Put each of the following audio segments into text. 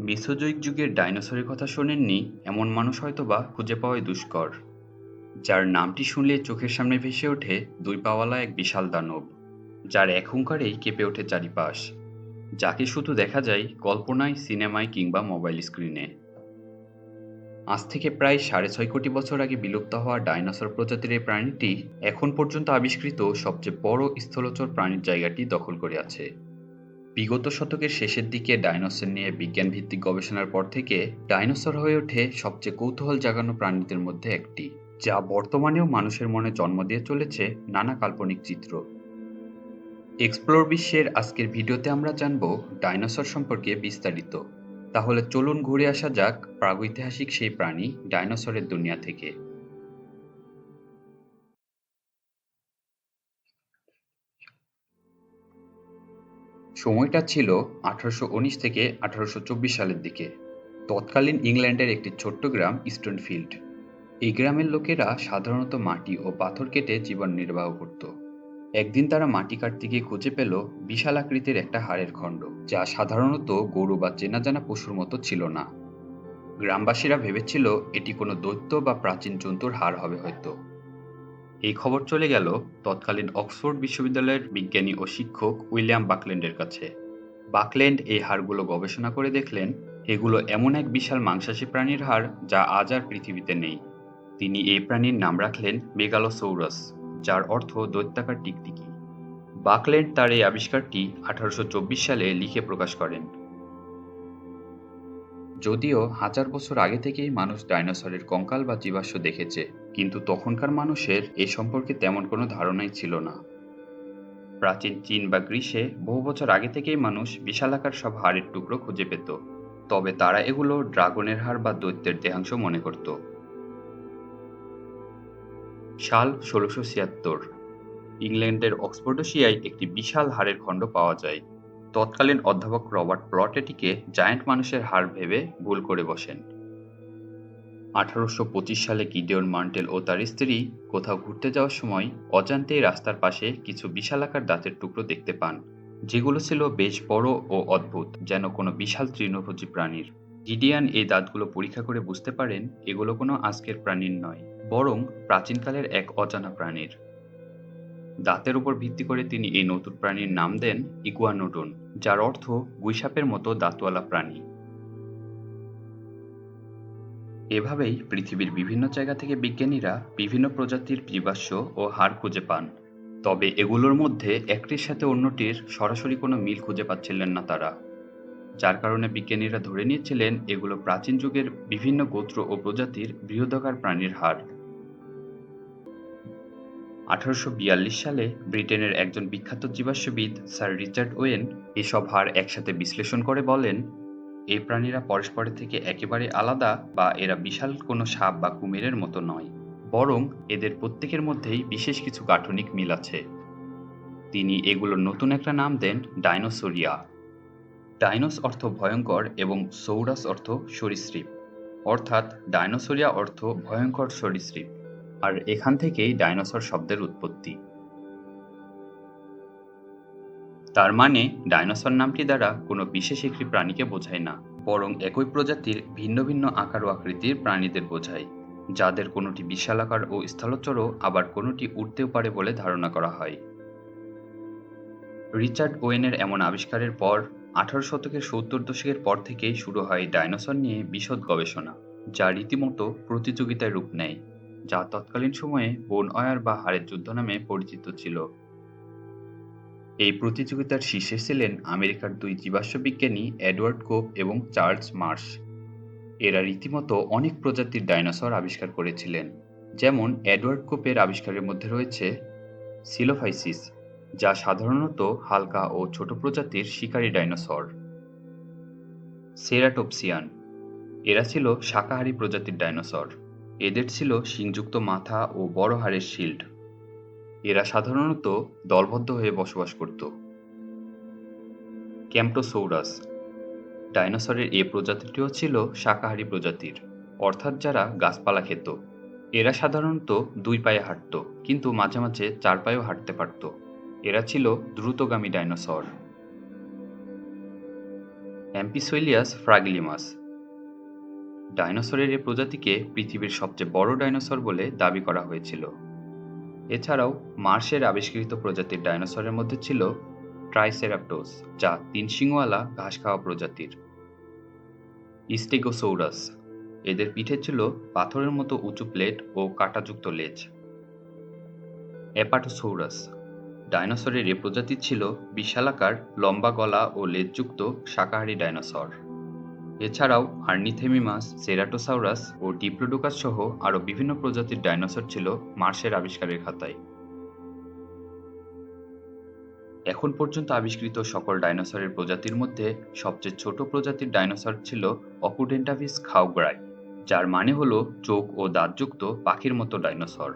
Mesozoic যুগের ডাইনোসরের কথা শোনেননি এমন মানুষ হয়তোবা খুঁজে পাওয়াই দুষ্কর। যার নামটি শুনলে চোখের সামনে ভেসে ওঠে দুই পাওয়ালা এক বিশাল দানব, যার এক হুঙ্কারেই কেঁপে ওঠে চারিপাশ। যাকে শুধু দেখা যায় কল্পনায় সিনেমায় কিংবা মোবাইল স্ক্রিনে। আজ থেকে প্রায় সাড়ে ছয় কোটি বছর আগে বিলুপ্ত হওয়া ডাইনোসর প্রজাতির এই প্রাণীটি এখন পর্যন্ত আবিষ্কৃত সবচেয়ে বড় স্থলচর প্রাণীর জায়গাটি দখল করে আছে। বিগত শতকের শেষের দিকে ডাইনোসর নিয়ে বিজ্ঞান ভিত্তিক গবেষণার পর থেকে ডাইনোসর হয়ে ওঠে সবচেয়ে কৌতূহল জাগানো প্রাণীদের মধ্যে একটি, যা বর্তমানেও মানুষের মনে জন্ম দিয়ে চলেছে নানা কাল্পনিক চিত্র। এক্সপ্লোর বিশ্বের আজকের ভিডিওতে আমরা জানব ডাইনোসর সম্পর্কে বিস্তারিত। তাহলে চলুন ঘুরে আসা যাক প্রাগৈতিহাসিক সেই প্রাণী ডাইনোসরের দুনিয়া থেকে। সময়টা ছিল আঠারোশো উনিশ থেকে আঠারোশো চব্বিশ সালের দিকে। তৎকালীন ইংল্যান্ডের একটি ছোট্ট গ্রাম ইস্টনফিল্ড এই গ্রামের লোকেরা সাধারণত মাটি ও পাথর কেটে জীবন নির্বাহ করত। একদিন তারা মাটি কাটতে গিয়ে খুঁজে পেল বিশাল আকৃতির একটা হাড়ের খণ্ড, যা সাধারণত গরু বা চেনা জানা পশুর মতো ছিল না। গ্রামবাসীরা ভেবেছিল, এটি কোনো দৈত্য বা প্রাচীন জন্তুর হাড় হবে হয়তো। এই খবর চলে গেল তৎকালীন অক্সফোর্ড বিশ্ববিদ্যালয়ের বিজ্ঞানী ও শিক্ষক উইলিয়াম বাকল্যান্ডের কাছে। বাকল্যান্ড এই হাড়গুলো গবেষণা করে দেখলেন, এগুলো এমন এক বিশাল মাংসাশী প্রাণীর হাড় যা আজ আর পৃথিবীতে নেই। তিনি এই প্রাণীর নাম রাখলেন মেগালোসৌরাস যার অর্থ দৈত্যাকার টিকটিকি। বাকল্যান্ড তার এই আবিষ্কারটি আঠারোশো চব্বিশ সালে লিখে প্রকাশ করেন। যদিও হাজার বছর আগে থেকেই মানুষ ডাইনোসরের কঙ্কাল বা জীবাশ্ম দেখেছে কিন্তু তখনকার মানুষের এ সম্পর্কে তেমন কোনো ধারণাই ছিল না। প্রাচীন চীন বা গ্রীসে বহু বছর আগে থেকেই মানুষ বিশালাকার সব হাড়ের টুকরো খুঁজে পেত, তবে তারা এগুলো ড্রাগনের হাড় বা দৈত্যের দেহাংশ মনে করত। সাল ষোলোশো ছিয়াত্তর, ইংল্যান্ডের অক্সফোর্ডোশিয়ায় একটি বিশাল হাড়ের খণ্ড পাওয়া যায়। তৎকালীন অধ্যাপক রবার্ট প্লট এটিকে জায়ান্ট মানুষের হাড় ভেবে ভুল করে বসেন। আঠারোশো পঁচিশ সালে গিডিয়ন মান্টেল ও তার স্ত্রী কোথাও ঘুরতে যাওয়ার সময় অজান্তেই রাস্তার পাশে কিছু বিশালাকার দাঁতের টুকরো দেখতে পান, যেগুলো ছিল বেশ বড় ও অদ্ভুত, যেন কোনো বিশাল তৃণভোজী প্রাণীর। গিডিয়ান এই দাঁতগুলো পরীক্ষা করে বুঝতে পারেন, এগুলো কোনো আজকের প্রাণীর নয়, বরং প্রাচীনকালের এক অজানা প্রাণীর। দাঁতের উপর ভিত্তি করে তিনি এই নতুন প্রাণীর নাম দেন ইগুয়ানোডন, যার অর্থ গুইসাপের মতো দাঁতওয়ালা প্রাণী এভাবেই পৃথিবীর বিভিন্ন জায়গা থেকে বিজ্ঞানীরা বিভিন্ন প্রজাতির জীবাশ্ম ও হাড় খুঁজে পান। তবে এগুলোর মধ্যে একটির সাথে অন্যটির সরাসরি কোনো মিল খুঁজে পাচ্ছিলেন না তারা। যার কারণে বিজ্ঞানীরা ধরে নিয়েছিলেন এগুলো প্রাচীন যুগের বিভিন্ন গোত্র ও প্রজাতির বৃহদাকার প্রাণীর হাড়। আঠারোশো বিয়াল্লিশ সালে ব্রিটেনের একজন বিখ্যাত জীবাশ্মবিদ স্যার রিচার্ড ওয়েন এসব হাড় একসাথে বিশ্লেষণ করে বলেন এই প্রাণীরা পরস্পরের থেকে একেবারে আলাদা বা এরা বিশাল কোনো সাপ বা কুমিরের মতো নয়, বরং এদের প্রত্যেকের মধ্যেই বিশেষ কিছু গাঠনিক মিল আছে। তিনি এগুলোর নতুন একটা নাম দেন ডাইনোসোরিয়া। ডাইনোস অর্থ ভয়ঙ্কর এবং সৌরাস অর্থ সরীসৃপ। অর্থাৎ ডাইনোসোরিয়া অর্থ ভয়ঙ্কর সরীসৃপ, আর এখান থেকেই ডাইনোসর শব্দের উৎপত্তি। তার মানে ডাইনোসর নামটি দ্বারা কোনো বিশেষ একটি প্রাণীকে বোঝায় না, বরং একই প্রজাতির ভিন্ন ভিন্ন আকার ও আকৃতির প্রাণীদের বোঝায়, যাদের কোনোটি বিশালাকার ও স্থলচরও আবার কোনোটি উঠতেও পারে বলে ধারণা করা হয়। রিচার্ড ওয়েনের এমন আবিষ্কারের পর আঠারো শতকের সত্তর দশকের পর থেকেই শুরু হয় ডাইনোসর নিয়ে বিশদ গবেষণা, যা রীতিমতো প্রতিযোগিতায় রূপ নেয়, যা তৎকালীন সময়ে বোন অয়ার বা হাড়ের যুদ্ধ নামে পরিচিত ছিল। এই প্রতিযোগিতার শীর্ষে ছিলেন আমেরিকার দুই জীবাশ্ম বিজ্ঞানী এডওয়ার্ড কোপ এবং চার্লস মার্শ। এরা রীতিমতো অনেক প্রজাতির ডাইনোসর আবিষ্কার করেছিলেন, যেমন এডওয়ার্ড কোপের আবিষ্কারের মধ্যে রয়েছে সিলোফাইসিস, যা সাধারণত হালকা ও ছোট প্রজাতির শিকারী ডাইনোসর। সেরাটোপসিয়ান, এরা ছিল শাকাহারী প্রজাতির ডাইনোসর। এদের ছিল শিংযুক্ত মাথা ও বড় হাড়ের শিল্ড। এরা সাধারণত দলবদ্ধ হয়ে বসবাস করত। ক্যাম্পটোসৌরাস, ডাইনোসরের এ প্রজাতিটিও ছিল শাকাহারী প্রজাতির, অর্থাৎ যারা গাছপালা খেত। এরা সাধারণত দুই পায়ে হাঁটত, কিন্তু মাঝে মাঝে চার পায়েও হাঁটতে পারত। এরা ছিল দ্রুতগামী ডাইনোসর। অ্যাম্পিসোইলিয়াস ফ্রাগিলিমাস, ডাইনোসরের এ প্রজাতিকে পৃথিবীর সবচেয়ে বড় ডাইনোসর বলে দাবি করা হয়েছিল। এছাড়াও মার্শের আবিষ্কৃত প্রজাতির ডাইনোসরের মধ্যে ছিল ট্রাইসেরাপটোস, যা তিন শিংওয়ালা ঘাস খাওয়া প্রজাতির। ইস্টেগোসৌরাস, এদের পিঠে ছিল পাথরের মতো উঁচু প্লেট ও কাঁটাযুক্ত লেজ। অ্যাপাটোসৌরাস ডাইনোসরের এ প্রজাতি ছিল বিশালাকার, লম্বা গলা ও লেজযুক্ত শাকাহারী ডাইনোসর। এছাড়াও আর্নিথেমিমাস, সেরাটোসাউরাস ও ডিপ্লোডোকাস সহ আরও বিভিন্ন প্রজাতির ডাইনোসর ছিল মার্শের আবিষ্কারের খাতায়। এখন পর্যন্ত আবিষ্কৃত সকল ডাইনোসরের প্রজাতির মধ্যে সবচেয়ে ছোট প্রজাতির ডাইনোসর ছিল অকুডেন্টাভিস খাউগ্রাই যার মানে হল চোখ ও দাঁতযুক্ত পাখির মতো ডাইনোসর,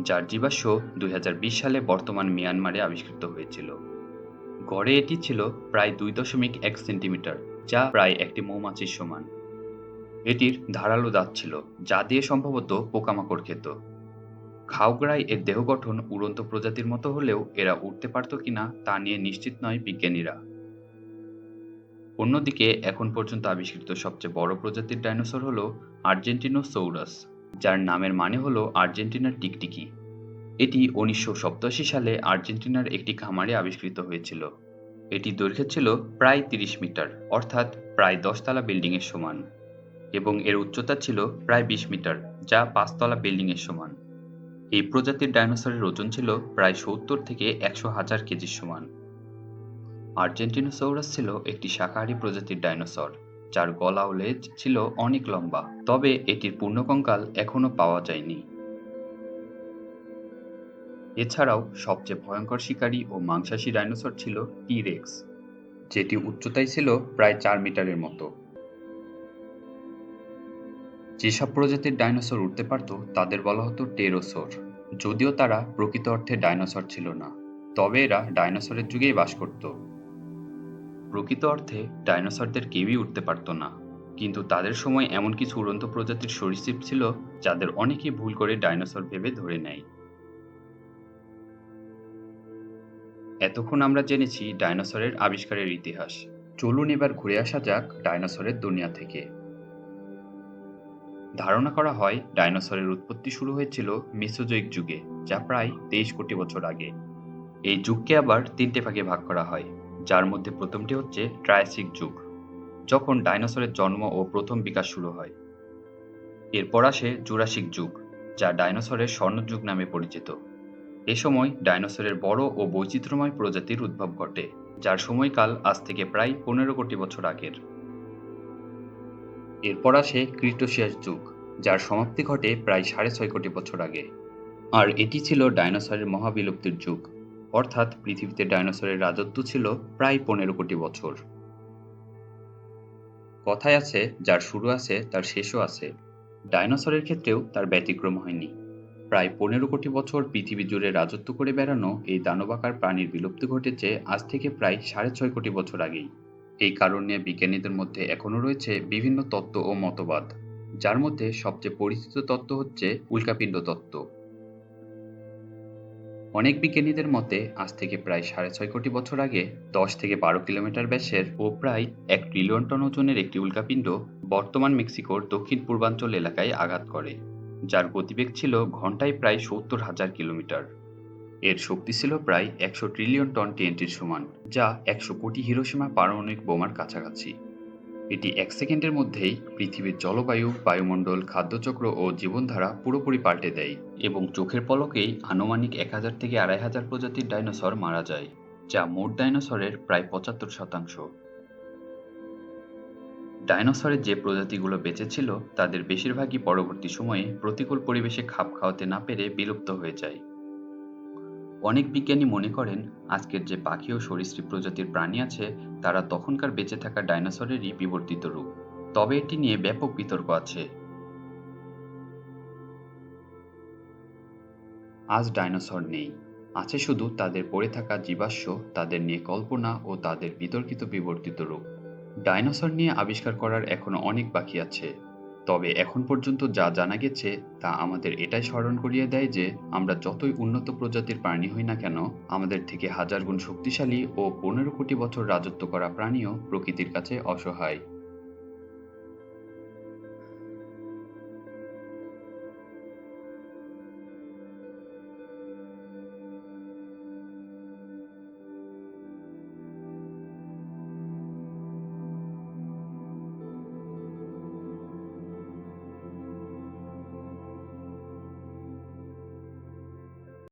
যার জীবাশ্ম দুই হাজার বিশ সালে বর্তমান মিয়ানমারে আবিষ্কৃত হয়েছিল। গড়ে এটি ছিল প্রায় দুই দশমিক এক সেন্টিমিটার। যা প্রায় একটি মৌমাছির সমান। এটির ধারালো দাঁত ছিল, যা দিয়ে সম্ভবত পোকামাকড় খেত। খাওগড়াই এর দেহ গঠন উড়ন্ত প্রজাতির মতো হলেও এরা উঠতে পারত কিনা তা নিয়ে নিশ্চিত নয় বিজ্ঞানীরা। অন্যদিকে, এখন পর্যন্ত আবিষ্কৃত সবচেয়ে বড় প্রজাতির ডাইনোসর হল আর্জেন্টিনোসৌরাস, যার নামের মানে হল আর্জেন্টিনার টিকটিকি। এটি উনিশশো সালে আর্জেন্টিনার একটি খামারে আবিষ্কৃত হয়েছিল। এটি দৈর্ঘ্য ছিল প্রায় তিরিশ মিটার, অর্থাৎ প্রায় দশতলা বিল্ডিংয়ের সমান, এবং এর উচ্চতা ছিল প্রায় বিশ মিটার, যা পাঁচতলা বিল্ডিংয়ের সমান। এই প্রজাতির ডাইনোসরের ওজন ছিল প্রায় সত্তর থেকে একশো হাজার কেজির সমান। আর্জেন্টিনোসৌরাস ছিল একটি শাকাহারী প্রজাতির ডাইনোসর, যার গলা ও লেজ ছিল অনেক লম্বা, তবে এটির পূর্ণকঙ্কাল এখনও পাওয়া যায়নি। এছাড়াও সবচেয়ে ভয়ঙ্কর শিকারী ও মাংসাশী ডাইনোসর ছিল টিরেক্স, যেটি উচ্চতায় ছিল প্রায় চার মিটারের মতো। যেসব প্রজাতির ডাইনোসর উঠতে পারত, তাদের বলা হতো টেরোসোর, যদিও তারা প্রকৃত অর্থে ডাইনোসর ছিল না, তবে এরা ডাইনোসরের যুগেই বাস করত। প্রকৃত অর্থে ডাইনোসরদের কেউই উঠতে পারত না, কিন্তু তাদের সময় এমন কিছু উড়ন্ত প্রজাতির সরীসৃপ ছিল, যাদের অনেকেই ভুল করে ডাইনোসর ভেবে ধরে নেয়। এতক্ষণ আমরা জেনেছি ডাইনোসরের আবিষ্কারের ইতিহাস। চলুন এবার ঘুরে আসা যাক ডাইনোসরের দুনিয়া থেকে। ধারণা করা হয় ডাইনোসরের উৎপত্তি শুরু হয়েছিল মেসোজোইক যুগে, যা প্রায় তেইশ কোটি বছর আগে। এই যুগকে আবার তিনটে ভাগে ভাগ করা হয়, যার মধ্যে প্রথমটি হচ্ছে ট্রায়াসিক যুগ, যখন ডাইনোসরের জন্ম ও প্রথম বিকাশ শুরু হয়। এরপর আসে জুরাসিক যুগ, যা ডাইনোসরের স্বর্ণযুগ নামে পরিচিত। এ সময় ডাইনোসরের বড় ও বৈচিত্র্যময় প্রজাতির উদ্ভব ঘটে, যার সময়কাল আজ থেকে প্রায় পনেরো কোটি বছর আগের। এরপর আসে ক্রিটোসিয়াস যুগ, যার সমাপ্তি ঘটে প্রায় সাড়ে ছয় কোটি বছর আগে। আর এটি ছিল ডাইনোসরের মহাবিলুপ্তির যুগ, অর্থাৎ পৃথিবীতে ডাইনোসরের রাজত্ব ছিল প্রায় পনেরো কোটি বছর। কথায় আছে, যার শুরু আছে, তার শেষও আছে। ডাইনোসরের ক্ষেত্রেও তার ব্যতিক্রম হয়নি। প্রায় পনেরো কোটি বছর পৃথিবী জুড়ে রাজত্ব করে বেড়ানো এই দানবাকার প্রাণীর বিলুপ্তি ঘটেছে আজ থেকে প্রায় সাড়ে ছয় কোটি বছর আগেই। এই কারণ নিয়ে বিজ্ঞানীদের মধ্যে এখনও রয়েছে বিভিন্ন তত্ত্ব ও মতবাদ, যার মধ্যে সবচেয়ে পরিচিত তত্ত্ব হচ্ছে উল্কাপিণ্ড তত্ত্ব। অনেক বিজ্ঞানীদের মতে, আজ থেকে প্রায় সাড়ে ছয় কোটি বছর আগে দশ থেকে বারো কিলোমিটার ব্যাসের ও প্রায় এক ট্রিলিয়ন টন ওজনের একটি উল্কাপিণ্ড বর্তমান মেক্সিকোর দক্ষিণ পূর্বাঞ্চল এলাকায় আঘাত করে। যার গতিবেগ ছিল ঘন্টায় প্রায় সত্তর হাজার কিলোমিটার। এর শক্তি ছিল প্রায় একশো ট্রিলিয়ন টন টিএনটির সমান, যা একশো কোটি হিরোসীমা পারমাণবিক বোমার কাছাকাছি। এটি এক সেকেন্ডের মধ্যেই পৃথিবীর জলবায়ু, বায়ুমণ্ডল, খাদ্যচক্র ও জীবনধারা পুরোপুরি পাল্টে দেয় এবং চোখের পলকেই আনুমানিক এক হাজার থেকে আড়াই হাজার প্রজাতির ডাইনোসর মারা যায়, যা মোট ডাইনোসরের প্রায় পঁচাত্তর শতাংশ। ডাইনোসরের যে প্রজাতিগুলো বেঁচে ছিল, তাদের বেশিরভাগই পরবর্তী সময়ে প্রতিকূল পরিবেশে খাপ খাওয়াতে না পেরে বিলুপ্ত হয়ে যায়। অনেক বিজ্ঞানী মনে করেন, আজকের যে পাখি ও সরীসৃপ প্রজাতির প্রাণী আছে, তারা তখনকার বেঁচে থাকা ডাইনোসরেরই বিবর্তিত রূপ। তবে এটি নিয়ে ব্যাপক বিতর্ক আছে। আজ ডাইনোসর নেই। আছে শুধু তাদের পড়ে থাকা জীবাশ্ম, তাদের নিয়ে কল্পনা ও তাদের বিতর্কিত বিবর্তিত রূপ। ডাইনোসর নিয়ে আবিষ্কার করার এখনও অনেক বাকি আছে। তবে এখন পর্যন্ত যা জানা গেছে, তা আমাদের এটাই স্মরণ করিয়ে দেয় যে, আমরা যতই উন্নত প্রজাতির প্রাণী হই না কেন, আমাদের থেকে হাজার গুণ শক্তিশালী ও পনেরো কোটি বছর রাজত্ব করা প্রাণীও প্রকৃতির কাছে অসহায়।